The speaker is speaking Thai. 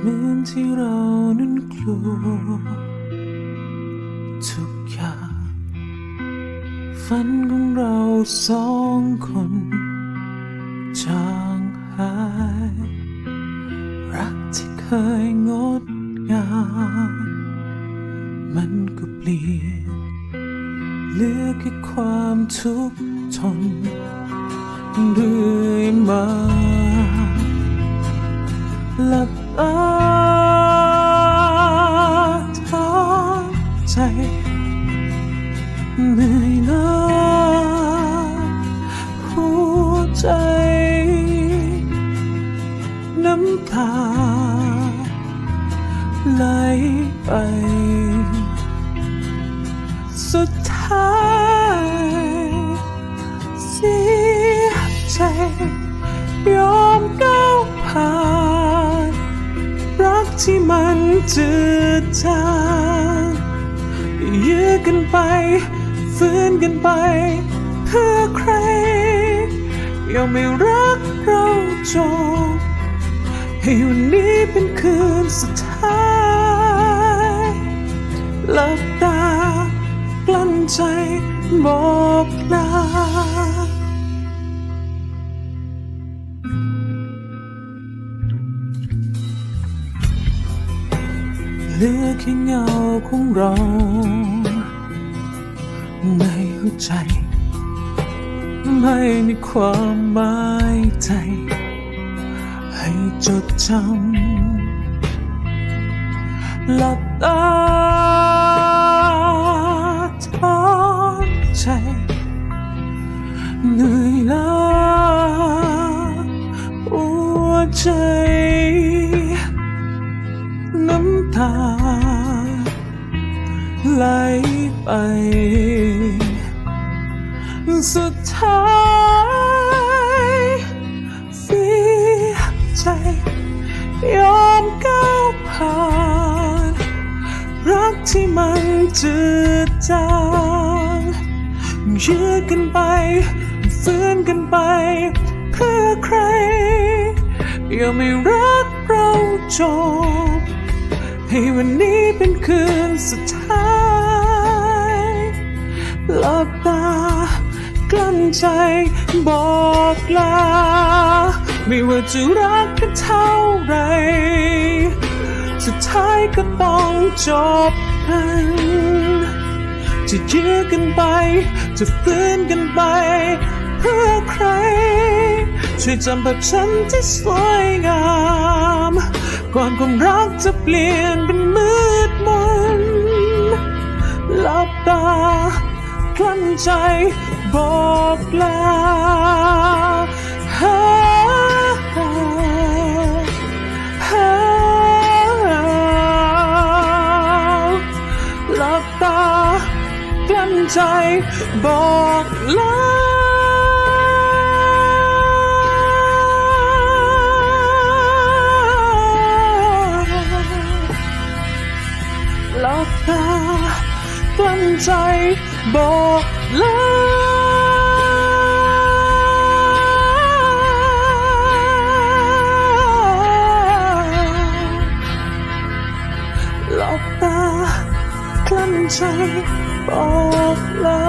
เหมือนที่เรานั้นกลัวทุกอย่างฝันของเราสองคนจางหาย รักที่เคยงดงามมันก็เปลี่ยนเหลือแค่ความทุกข์ทนเรื่อยมา หลับตาทางใจเหนื่อยล้าหัวใจ น้ำตาไหลไป สุดท้าย ที่มันจืดจางยื้อกันไป ฟื้นกันไป เพื่อใครยอมไม่รักเราจบให้วันนี้เป็นคืนสุดท้ายหลับตากลั้นใจบอกลา เหลือแค่เงาของเรา ในหัวใจ ไม่มีความหมายใจ ให้จดจำหลับตาทอนใจเหนื่อยล้าหัวใจ ไหลไป สุดท้ายเสียใจ ยอมก้าวผ่าน รักที่มันจืดจางยื้อกันไปฟื้นกันไป เพื่อใคร ยังไม่รักเราจบ ให้วันนี้เป็นคืนสุดท้าย ใจบอกลา ไม่ว่าจะรักกันเท่าไร สุดท้ายก็ต้องจบกันจะยื้อกันไป จะฟื้นกันไป เพื่อใคร ช่วยจำแบบฉันที่สวยงาม ก่อนความรักจะเปลี่ยนเป็นมืด ใจบอกลาฮาฮาหลับตากลั้นใจบอกลา ใจบอกลาหลับตากลั้นใจบอกลา